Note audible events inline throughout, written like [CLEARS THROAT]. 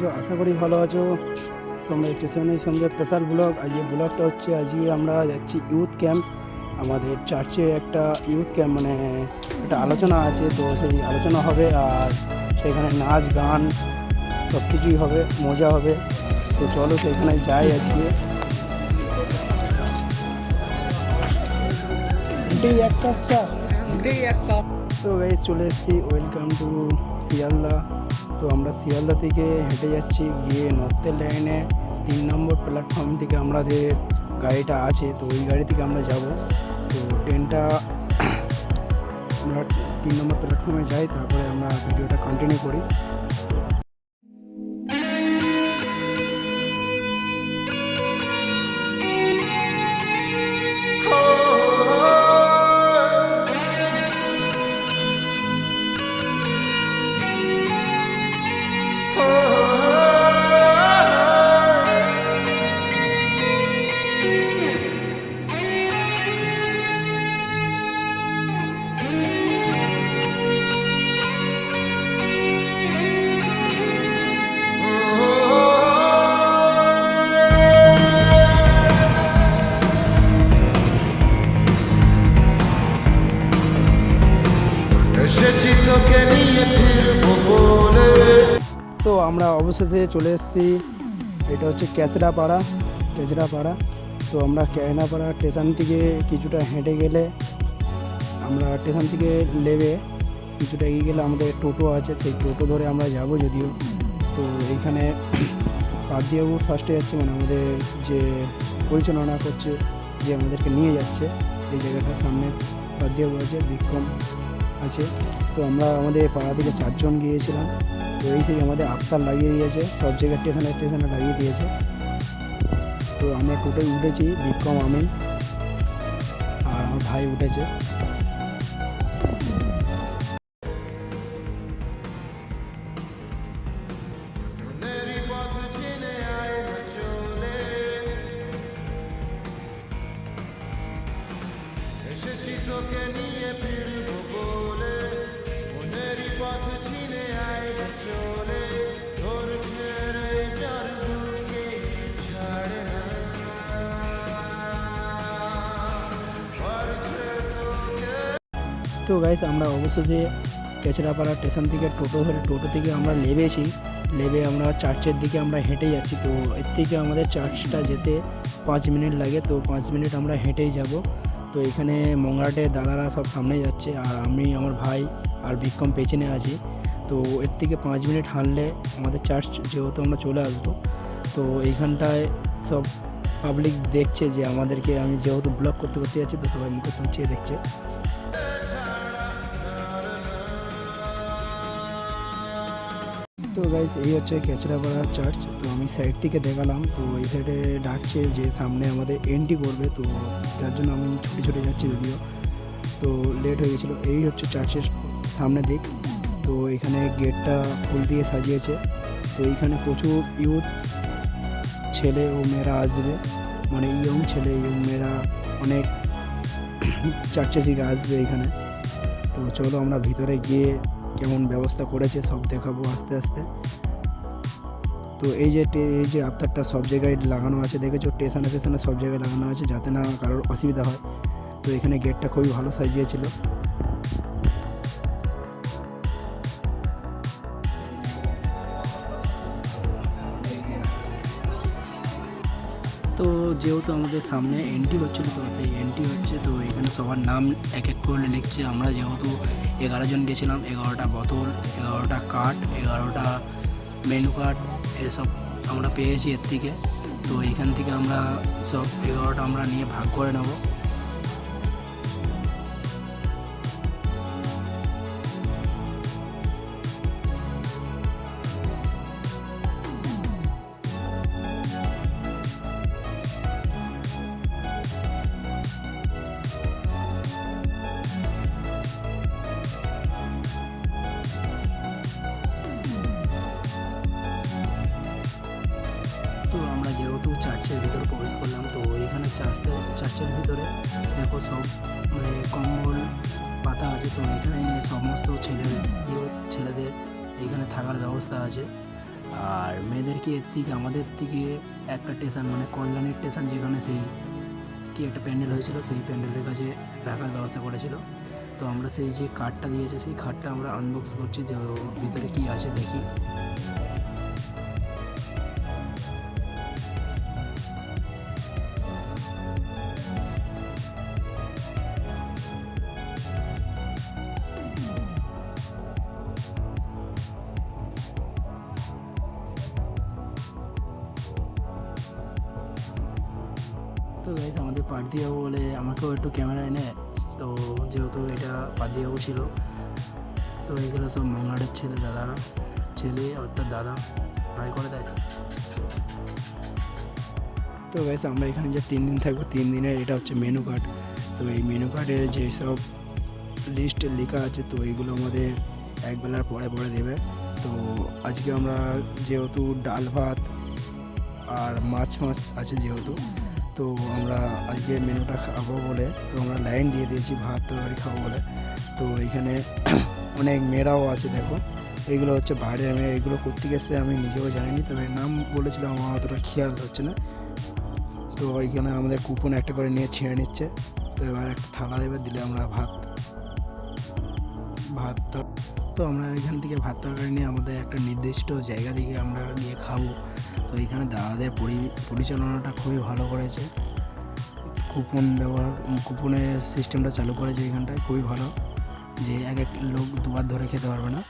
আছো আশা করি ভালো আছো। তোমরা স্টেশনের সঙ্গে স্পেশাল ব্লগ। আজকে ব্লগটা হচ্ছে আজকে আমরা যাচ্ছি ইউথ ক্যাম্প। আমাদের চার্চে একটা ইউথ ক্যাম্প মানে একটা আলোচনা আছে তো সেই আলোচনা হবে আর সেখানে নাচ গান সব কিছুই হবে মজা হবে। তো চলো সেখানে যাই আজকে। তো চলে এসেছি। ওয়েলকাম টু শিয়ালদা তো আমরা শিয়ালদা থেকে হেঁটে যাচ্ছি, গিয়ে নর্থের লাইনে তিন নম্বর প্ল্যাটফর্ম থেকে আমাদের গাড়িটা আছে, তো ওই গাড়ি থেকে আমরা যাব। তো ট্রেনটা আমরা তিন নম্বর প্ল্যাটফর্মে যাই, তারপরে আমরা ভিডিওটা কন্টিনিউ করি। আমরা অবশেষে চলে এসেছি। এটা হচ্ছে ক্যাচড়াপাড়া ক্যাচড়াপাড়া তো আমরা ক্যাচড়াপাড়া স্টেশন থেকে কিছুটা হেঁটে গেলে আমরা স্টেশন থেকে নেবে কিছুটা এগিয়ে গেলে আমাদের টোটো আছে, সেই টোটো ধরে আমরা যাব যদিও। তো এইখানে পাদিয়াবু ফার্স্টে যাচ্ছে মানে আমাদের যে পরিচালনা করছে, যে আমাদেরকে নিয়ে যাচ্ছে, এই জায়গাটার সামনে পাদিয়াবু আছে, বিক্রম আছে। তো আমরা আমাদের পাড়া থেকে চারজন গিয়েছিলাম। তো এই থেকে আমাদের আফতার লাগিয়ে দিয়েছে, সব জায়গায় স্টেশনে স্টেশনে লাগিয়ে দিয়েছে। তো আমরা টোটাল উঠেছি বিক্রম আমি আর আমার ভাই উঠেছে। তো গাইস আমরা অবশেষে কেচড়াপাড়া স্টেশন থেকে টোটো ধরে টোটো থেকে আমরা নেবেছি নেবে আমরা চার্চের দিকে আমরা হেঁটে যাচ্ছি। তো এর থেকে আমাদের চার্চটা যেতে পাঁচ মিনিট লাগে, তো পাঁচ মিনিট আমরা হেঁটেই যাব। তো এখানে মংরাটে দাদারা সব সামনে যাচ্ছে, আর আমি, আমার ভাই আর বিক্রম পেছনে আছি। তো এর থেকে পাঁচ মিনিট হাঁটলে আমাদের চার্চ যেহেতু আমরা চলে আসব, তো এইখানটায় সব পাবলিক দেখছে যে আমাদেরকে, আমি যেহেতু ব্লগ করতে করতে যাচ্ছি, তো সবাই মুখে তুলছে দেখছে। তো গাইস এই হচ্ছে কেচড়াপাড়া চার্চ তো আমি সাইড থেকে দেখালাম। তো এই সাইডে ডাকছে যে সামনে আমাদের এন্ট্রি করবে। তো তার জন্য আমি ছুটে ছুটে যাচ্ছি যদিও। তো লেট হয়ে গেছিল। এই হচ্ছে চার্চের সামনে দিক। তো এখানে গেটটা ফুল দিয়ে সাজিয়েছে। তো এইখানে প্রচুর ইউথ ছেলে ও মেয়েরা আসবে। মানে ইয়ং ছেলে ইয়ং মেয়েরা অনেক [COUGHS] চার্চে থেকে আসবে এখানে। তো চলো আমরা ভিতরে গিয়ে কেমন ব্যবস্থা করেছে সব দেখাবো আস্তে আস্তে। তো এই যে এই যে আফতারটা সব জায়গায় লাগানো আছে, দেখেছ? স্টেশনে স্টেশনে সব জায়গায় লাগানো আছে যাতে না কারোর অসুবিধা হয়। তো এখানে গেটটা খুবই ভালো সাজিয়েছিল। তো যেহেতু আমাদের সামনে এন্ট্রি হচ্ছিল, তো সেই এন্ট্রি হচ্ছে, তো এখানে সবার নাম এক এক করে লিখছে। আমরা যেহেতু এগারো জন গেছিলাম, এগারোটা বোতল, এগারোটা কাঠ এগারোটা মেনু কার্ড এসব আমরা পেয়েছি এর থেকে। তো এখান থেকে আমরা সব এগারোটা আমরা নিয়ে ভাগ করে নেব। ভিতরে। দেখো সব মানে কম্বল, পাতা আছে তো, এখানে সমস্ত ছেলে ছেলেদের এখানে থাকার ব্যবস্থা আছে। আর মেয়েদেরকে এর থেকে, আমাদের থেকে একটা স্টেশন মানে কল্যাণের স্টেশন যেখানে সেই কি একটা প্যান্ডেল হয়েছিল, সেই প্যান্ডেলের কাছে রাখার ব্যবস্থা করেছিল। তো আমরা সেই যে কার্ডটা দিয়েছে, সেই কার্ডটা আমরা আনবক্স করছি, যে ভিতরে কি আছে দেখি। তো গাইজ আমাদের পার্থিবাবু বলে আমাকেও একটু ক্যামেরা এনে, তো যেহেতু এটা পার্থিবাবু ছিল, তো এইগুলো সব মাংলাডের ছেলে দাদারা ছেলে অর্থাৎ দাদা, ভাই করে দেয় তো গাইজ আমরা এখানে যে তিন দিন থাকব, তিন দিনের এটা হচ্ছে মেনু কার্ড তো এই মেনু কার্ডে যেসব লিস্ট লেখা আছে, তো এইগুলো আমাদের একবেলার পরে পরে দেবে। তো আজকে আমরা যেহেতু ডাল ভাত আর মাছ মাছ আছে যেহেতু তো আমরা আজকে মেনুটা খাব বলে, তো আমরা লাইন দিয়ে দিয়েছি ভাত, তরকারি খাব বলে। তো এখানে [CLEARS THROAT] অনেক মেয়েরাও আছে, দেখো। এইগুলো হচ্ছে বাইরের মেয়ে, এগুলো করতে গেছে আমি নিজেও জানিনি, তবে নাম বলেছিলাম, আমার অতটা খেয়াল হচ্ছে না। তো এখানে আমাদের কুপন একটা করে নিয়ে ছিঁড়ে নিচ্ছে। তো এবার একটা থালা দেবে, দিলে আমরা ভাত। ভাত তো আমরা এখান থেকে ভাত, তরকারি নিয়ে আমাদের একটা নির্দিষ্ট জায়গা দিকে আমরা গিয়ে খাব। তো এখানে দাদাদের পরিচালনাটা খুবই ভালো করেছে। কুপন ব্যবহার কুপনের সিস্টেমটা চালু করেছে এখানটায়, খুবই ভালো। যে এক এক লোক দুবার ধরে খেতে পারবে না।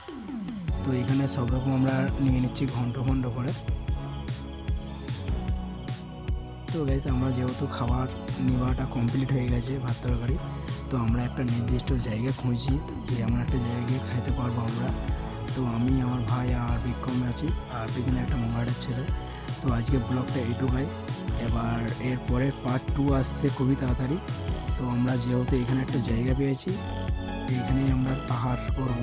তো এখানে সব রকম আমরা নিয়ে নিচ্ছি ঘন্ট ঘন্ট করে। তো গেছে আমরা যেহেতু খাবার নেওয়াটা কমপ্লিট হয়ে গেছে ভাত তরকারি, তো আমরা একটা নির্দিষ্ট জায়গা খুঁজছি যে এমন একটা জায়গায় খেতে পারব আমরা। তো আমি, আমার ভাই আর বিক্রমে আছি আর বিকেলে একটা মোবাইলের ছেলে। তো আজকে ব্লগটা এইটুকাই। এবার এর এরপরে পার্ট টু আসছে খুবই তাড়াতাড়ি। তো আমরা যেহেতু এখানে একটা জায়গা পেয়েছি এখানেই আমরা পাহাড় করব।